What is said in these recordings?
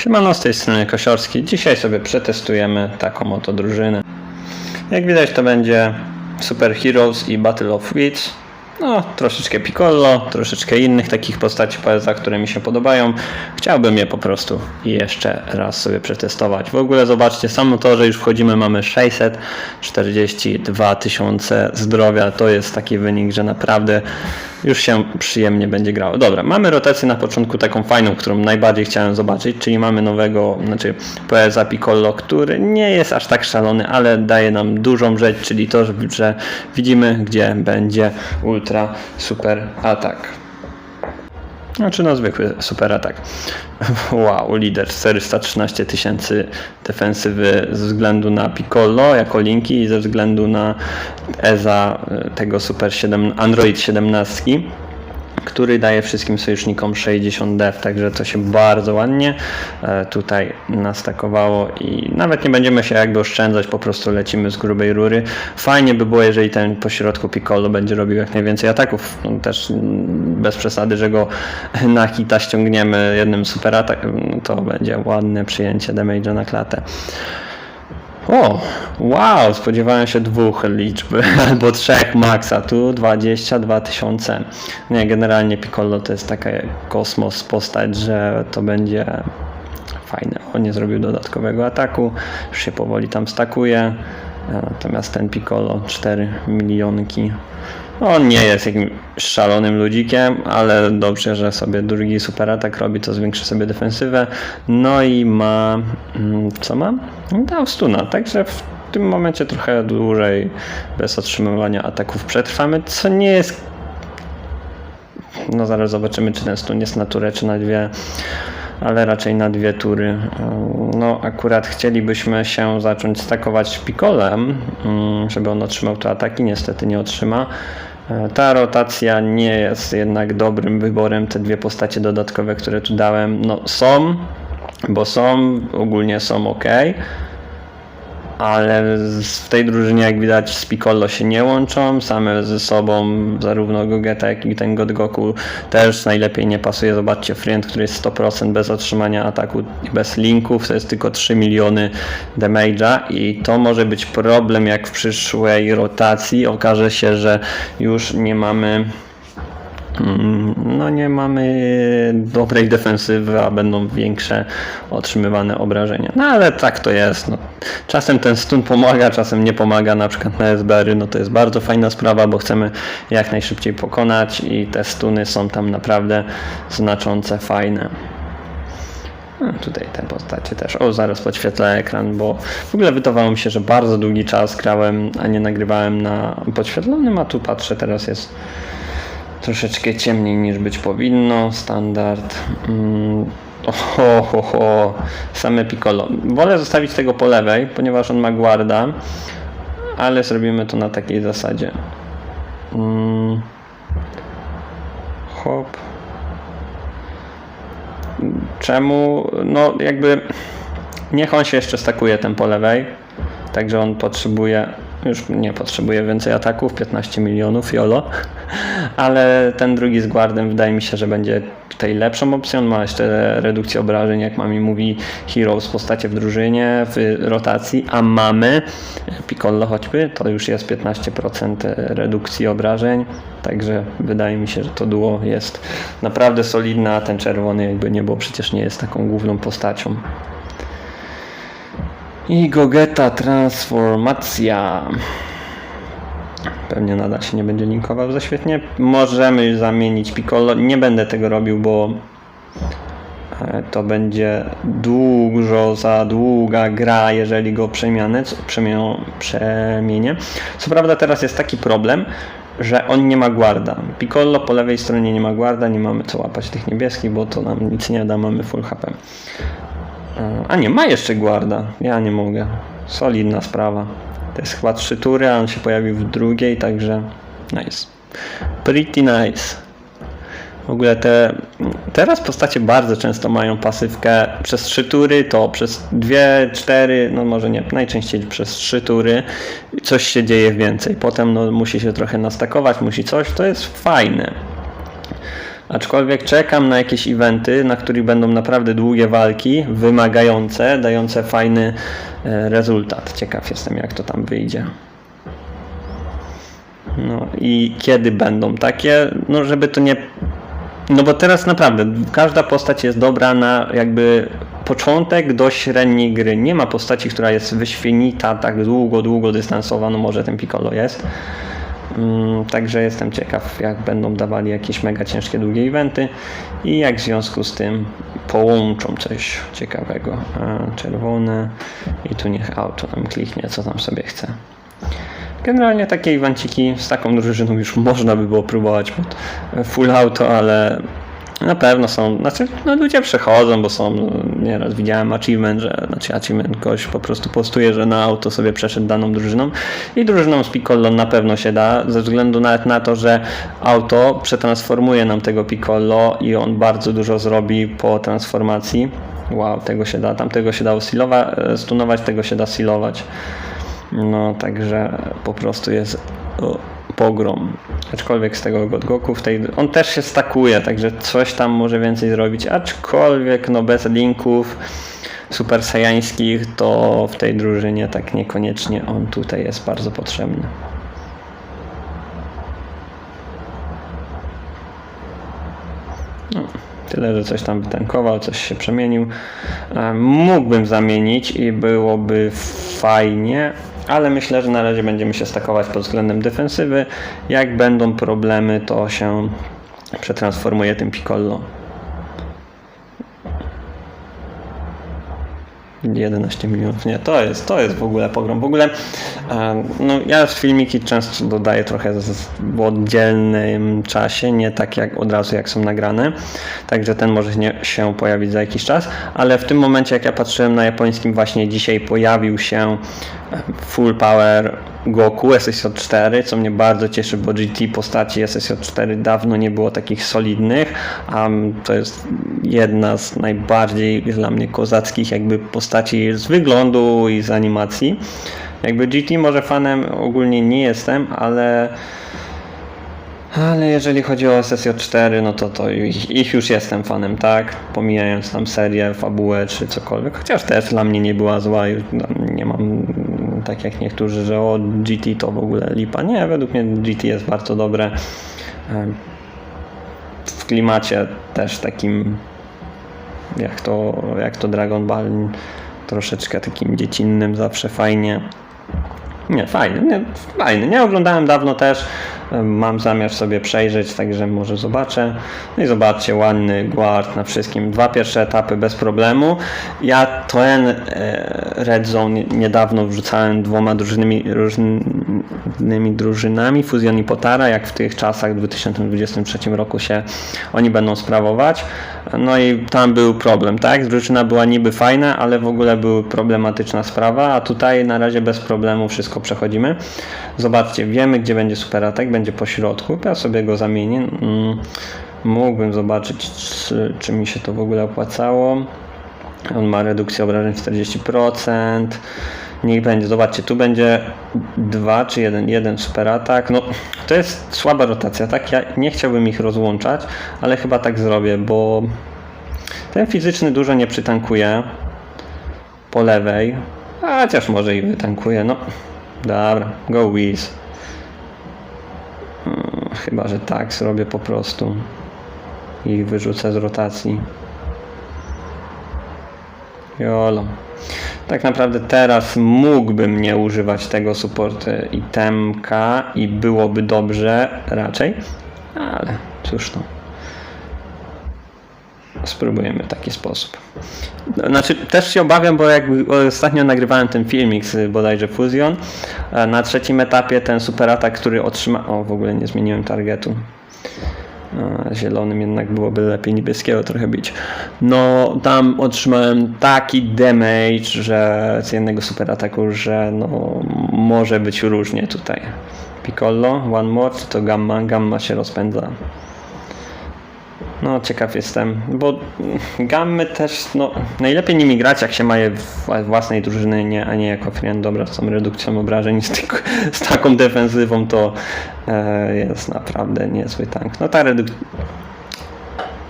Siemano, z tej strony Kosiorski. Dzisiaj sobie przetestujemy taką oto drużynę. Jak widać to będzie Super Heroes i Battle of Wits. No, troszeczkę Piccolo, troszeczkę innych takich postaci PSA, które mi się podobają. Chciałbym je po prostu jeszcze raz sobie przetestować. W ogóle zobaczcie, samo to, że już wchodzimy, mamy 642 tysiące zdrowia. To jest taki wynik, że naprawdę już się przyjemnie będzie grało. Dobra, mamy rotację na początku taką fajną, którą najbardziej chciałem zobaczyć, czyli mamy nowego, znaczy PSA Piccolo, który nie jest aż tak szalony, ale daje nam dużą rzecz, czyli to, że widzimy, gdzie będzie ultra super atak. Znaczy no zwykły super atak. Wow, lider 413 tysięcy defensywy ze względu na Piccolo jako linki i ze względu na EZA y, tego Super 7, Android 17 który daje wszystkim sojusznikom 60 def, także to się bardzo ładnie e, tutaj nastakowało i nawet nie będziemy się jakby oszczędzać, po prostu lecimy z grubej rury. Fajnie by było, jeżeli ten pośrodku Piccolo będzie robił jak najwięcej ataków, no, też bez przesady, że go na hita ściągniemy jednym super atakiem, to będzie ładne przyjęcie damage'a na klatę. O, wow, spodziewałem się dwóch liczb albo trzech maksa, tu 22 tysiące. Nie, generalnie Piccolo to jest taka kosmos postać, że to będzie fajne. On nie zrobił dodatkowego ataku, już się powoli tam stakuje. Natomiast ten Piccolo 4 milionki. On nie jest jakimś szalonym ludzikiem, ale dobrze, że sobie drugi super atak robi, to zwiększy sobie defensywę. No i ma. mm, Co ma? Dał stuna, także w tym momencie trochę dłużej bez otrzymywania ataków przetrwamy, co nie jest. No zaraz zobaczymy, czy ten stun jest na turę, czy na dwie ale raczej na dwie tury. No, akurat chcielibyśmy się zacząć stakować Piccolem, mm, żeby on otrzymał te ataki, niestety nie otrzyma. E, Ta rotacja nie jest jednak dobrym wyborem. Te dwie postacie dodatkowe, które tu dałem, no są, bo są, ogólnie są ok. Ale w tej drużynie, jak widać, z Piccolo się nie łączą. Same ze sobą, zarówno Gogeta, jak i ten God Goku też najlepiej nie pasuje. Zobaczcie, Friend, który jest 100% bez otrzymania ataku i bez linków, to jest tylko 3 miliony damage'a i to może być problem, jak w przyszłej rotacji okaże się, że już nie mamy no nie mamy dobrej defensywy, a będą większe otrzymywane obrażenia. No ale tak to jest. No. Czasem ten stun pomaga, czasem nie pomaga, na przykład na SBR-y, no to jest bardzo fajna sprawa, bo chcemy jak najszybciej pokonać i te stuny są tam naprawdę znaczące, fajne. No, tutaj te postacie też. O, zaraz podświetlę ekran, bo w ogóle wydawało mi się, że bardzo długi czas grałem, a nie nagrywałem na podświetlonym, a tu patrzę, teraz jest troszeczkę ciemniej niż być powinno, standard. Mm, Oho, ho, ho. same piccolo. Wolę zostawić tego po lewej, ponieważ on ma guarda, ale zrobimy to na takiej zasadzie. Mm. Hop. Czemu? No jakby niech on się jeszcze stakuje ten po lewej. Także on potrzebuje, już nie potrzebuje więcej ataków, 15 milionów jolo, ale ten drugi z guardem wydaje mi się, że będzie tutaj lepszą opcją. Ma jeszcze redukcję obrażeń, jak mami mówi Heroes postacie w drużynie, w rotacji, a mamy Piccolo choćby, to już jest 15% redukcji obrażeń, także wydaje mi się, że to duo jest naprawdę solidne, a ten czerwony jakby nie było, przecież nie jest taką główną postacią. I Gogeta Transformacja. Pewnie nadal się nie będzie linkował za świetnie. Możemy zamienić Piccolo. Nie będę tego robił, bo e, to będzie dużo za długa gra, jeżeli go przemianę, przemienię. Co prawda teraz jest taki problem, że on nie ma guarda. Piccolo po lewej stronie nie ma guarda, nie mamy co łapać tych niebieskich, bo to nam nic nie da, mamy full HP. E, A nie, ma jeszcze guarda. Ja nie mogę. Solidna sprawa. To jest chyba trzy tury, a on się pojawił w drugiej, także nice. Pretty nice. W ogóle te. Teraz postacie bardzo często mają pasywkę przez trzy tury, to przez dwie, cztery, no może nie, najczęściej przez trzy tury coś się dzieje więcej. Potem no, musi się trochę nastakować, musi coś, to jest fajne. Aczkolwiek czekam na jakieś eventy, na których będą naprawdę długie walki, wymagające, dające fajny e, rezultat. Ciekaw jestem, jak to tam wyjdzie. No i kiedy będą takie, no żeby to nie. No bo teraz naprawdę każda postać jest dobra na jakby początek do średniej gry. Nie ma postaci, która jest wyświenita tak długo, długo dystansowa, no może ten Piccolo jest. Mm, Także jestem ciekaw, jak będą dawali jakieś mega ciężkie, długie eventy i jak w związku z tym połączą coś ciekawego. A, Czerwone i tu niech auto nam kliknie, co tam sobie chce. Generalnie takie evenciki z taką drużyną już można by było próbować pod full auto, ale na pewno są, znaczy no ludzie przechodzą, bo są, no, nieraz widziałem achievement, że, znaczy achievement ktoś po prostu postuje, że na auto sobie przeszedł daną drużyną i drużyną z Piccolo na pewno się da, ze względu nawet na to, że auto przetransformuje nam tego Piccolo i on bardzo dużo zrobi po transformacji. Wow, tego się da, tamtego się dało silowa, e, stunować, tego się da silować. No, także po prostu jest pogrom. Aczkolwiek z tego Godgoku w tej. On też się stakuje, także coś tam może więcej zrobić. Aczkolwiek no bez linków super saiyańskich, to w tej drużynie tak niekoniecznie on tutaj jest bardzo potrzebny. No, tyle, że coś tam wytankował, coś się przemienił. E, Mógłbym zamienić i byłoby fajnie, ale myślę, że na razie będziemy się stakować pod względem defensywy. Jak będą problemy, to się przetransformuje tym Piccolo. 11 milionów, nie, to jest, to jest w ogóle pogrom. W ogóle, e, no ja filmiki często dodaję trochę w oddzielnym czasie, nie tak jak od razu jak są nagrane, także ten może się pojawić za jakiś czas, ale w tym momencie jak ja patrzyłem na japońskim właśnie dzisiaj pojawił się Full Power Goku SSJ4, co mnie bardzo cieszy, bo GT postaci SSJ4 dawno nie było takich solidnych, a to jest jedna z najbardziej dla mnie kozackich jakby postaci z wyglądu i z animacji. Jakby GT może fanem ogólnie nie jestem, ale ale jeżeli chodzi o SSJ4, no to, to ich, ich już jestem fanem, tak? Pomijając tam serię, fabułę czy cokolwiek, chociaż też dla mnie nie była zła, już nie mam tak jak niektórzy, że o GT to w ogóle lipa. Nie, według mnie GT jest bardzo dobre. W klimacie też takim jak to, jak to Dragon Ball, troszeczkę takim dziecinnym, zawsze fajnie. Nie, fajny, nie, fajny. Nie oglądałem dawno też. Mam zamiar sobie przejrzeć, także może zobaczę. No i zobaczcie, ładny guard na wszystkim. Dwa pierwsze etapy bez problemu. Ja ten e, Red Zone niedawno wrzucałem dwoma drużynymi, różnymi drużynami, Fusion i Potara, jak w tych czasach w 2023 roku się oni będą sprawować. No i tam był problem, tak? Drużyna była niby fajna, ale w ogóle była problematyczna sprawa, a tutaj na razie bez problemu wszystko przechodzimy. Zobaczcie, wiemy gdzie będzie super atak, będzie po środku. Ja sobie go zamienię. Mm, Mógłbym zobaczyć, czy, czy mi się to w ogóle opłacało. On ma redukcję obrażeń 40%. Niech będzie, zobaczcie, tu będzie 2 czy 1, jeden super atak. No, to jest słaba rotacja, tak? Ja nie chciałbym ich rozłączać, ale chyba tak zrobię, bo ten fizyczny dużo nie przytankuje po lewej. A chociaż może i wytankuje. No, dobra, go Wiz. Hmm, Chyba, że tak zrobię po prostu i wyrzucę z rotacji. Jolo. Tak naprawdę teraz mógłbym nie używać tego supportu itemka i byłoby dobrze raczej, ale cóż to. Spróbujemy w taki sposób. Znaczy, też się obawiam, bo jak ostatnio nagrywałem ten filmik z bodajże Fusion, na trzecim etapie ten super atak, który otrzyma... O, w ogóle nie zmieniłem targetu. Zielonym jednak byłoby lepiej niebieskiego trochę bić. No, tam otrzymałem taki damage, że z jednego super ataku, że no, może być różnie tutaj. Piccolo, one more, to gamma? Gamma się rozpędza. No, ciekaw jestem, bo gammy też, no, najlepiej nimi grać, jak się ma je w własnej drużynie, a nie jako friend. Dobra, z tą redukcją obrażeń, z, z taką defensywą to e, jest naprawdę niezły tank. No ta redukcja,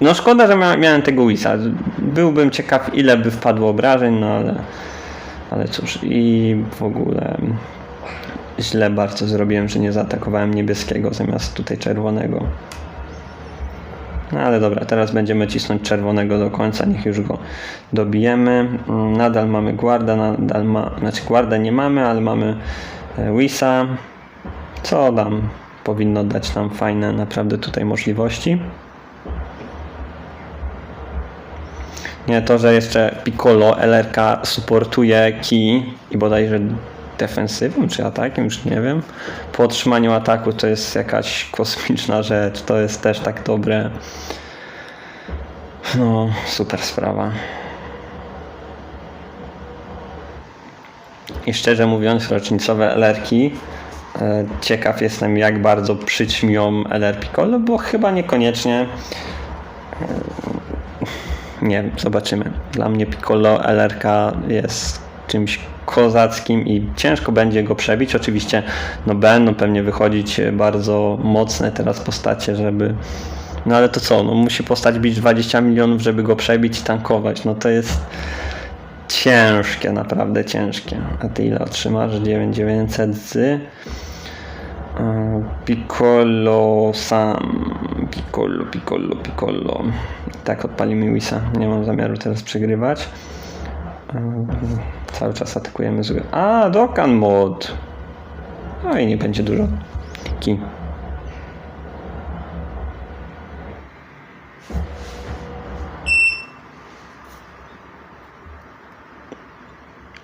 No szkoda, że mia- miałem tego Wisa. Byłbym ciekaw, ile by wpadło obrażeń, no ale, ale cóż. I w ogóle źle bardzo zrobiłem, że nie zaatakowałem niebieskiego zamiast tutaj czerwonego. No ale dobra, teraz będziemy cisnąć czerwonego do końca, niech już go dobijemy. Mm, Nadal mamy guarda, nadal ma, znaczy guarda nie mamy, ale mamy e, Wisa. Co dam? Powinno dać nam fajne naprawdę tutaj możliwości. Nie, to, że jeszcze Piccolo LRK supportuje key i bodajże defensywą czy atakiem, już nie wiem. Po otrzymaniu ataku to jest jakaś kosmiczna rzecz, to jest też tak dobre. No, super sprawa. I szczerze mówiąc, rocznicowe LR-ki e, ciekaw jestem, jak bardzo przyćmią LR Piccolo, bo chyba niekoniecznie. Nie wiem, zobaczymy. Dla mnie Piccolo LRK jest czymś kozackim i ciężko będzie go przebić. Oczywiście no będą pewnie wychodzić bardzo mocne teraz postacie, żeby no ale to co, no musi postać bić 20 milionów, żeby go przebić i tankować. No to jest ciężkie, naprawdę ciężkie. A ty ile otrzymasz? 9900 z e, Piccolo sam. Piccolo, Piccolo, Piccolo. Tak odpalimy Wisa. Nie mam zamiaru teraz przegrywać. Cały czas atakujemy zły. A, Dokkan mod. No i nie będzie dużo. Ki.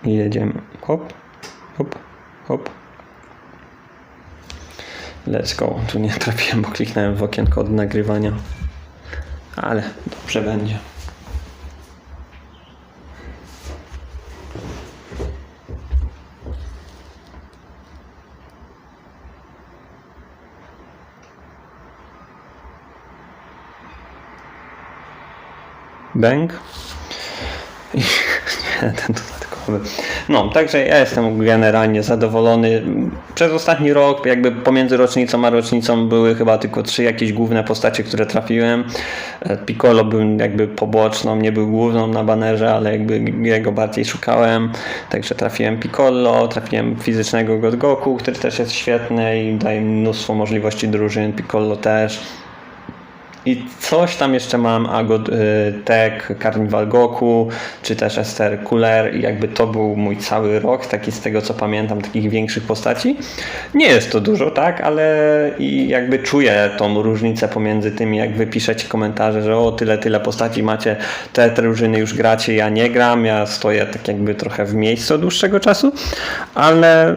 I jedziemy. Hop, hop, hop. Let's go. Tu nie trafiłem, bo kliknąłem w okienko od nagrywania. Ale dobrze będzie. Bęk. I nie, ten dodatkowy. No, także ja jestem generalnie zadowolony. Przez ostatni rok, jakby pomiędzy rocznicą a rocznicą były chyba tylko trzy jakieś główne postacie, które trafiłem. E, Piccolo był jakby poboczną, nie był główną na banerze, ale jakby jego bardziej szukałem. Także trafiłem Piccolo, trafiłem fizycznego God Goku, który też jest świetny i daje mnóstwo możliwości drużyn. Piccolo też. I coś tam jeszcze mam, Ago y, Tech, Carnival Goku, czy też Esther Cooler i jakby to był mój cały rok, taki z tego co pamiętam, takich większych postaci. Nie jest to dużo, tak, ale i jakby czuję tą różnicę pomiędzy tymi, jak wy piszecie komentarze, że o tyle, tyle postaci macie, te drużyny już gracie, ja nie gram, ja stoję tak jakby trochę w miejscu od dłuższego czasu, ale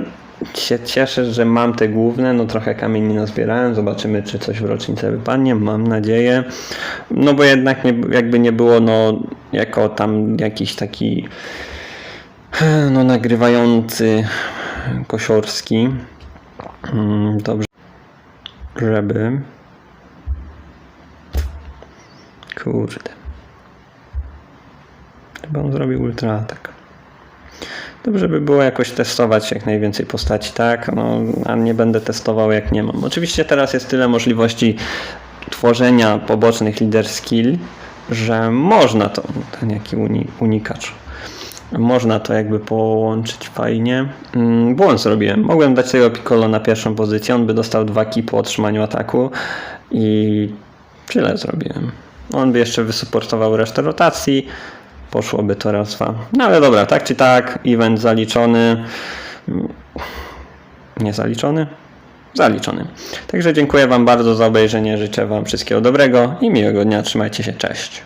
się cieszę, że mam te główne, no trochę kamieni nazbierałem, zobaczymy czy coś w rocznicę wypadnie, mam nadzieję, no bo jednak nie, jakby nie było no jako tam jakiś taki no nagrywający kosiorski, Mm, dobrze, żeby kurde chyba on zrobił ultra atak. Dobrze by było jakoś testować jak najwięcej postaci, tak? No, a nie będę testował jak nie mam. Oczywiście teraz jest tyle możliwości tworzenia pobocznych leader skill, że można to, ten jaki uni, unikacz, można to jakby połączyć fajnie. Mm, Błąd zrobiłem. Mogłem dać tego Piccolo na pierwszą pozycję, on by dostał dwa ki po otrzymaniu ataku i źle zrobiłem. On by jeszcze wysuportował resztę rotacji, poszłoby to raz dwa. No ale dobra, tak czy tak, event zaliczony. Nie zaliczony? Zaliczony. Także dziękuję Wam bardzo za obejrzenie, życzę Wam wszystkiego dobrego i miłego dnia, trzymajcie się, cześć.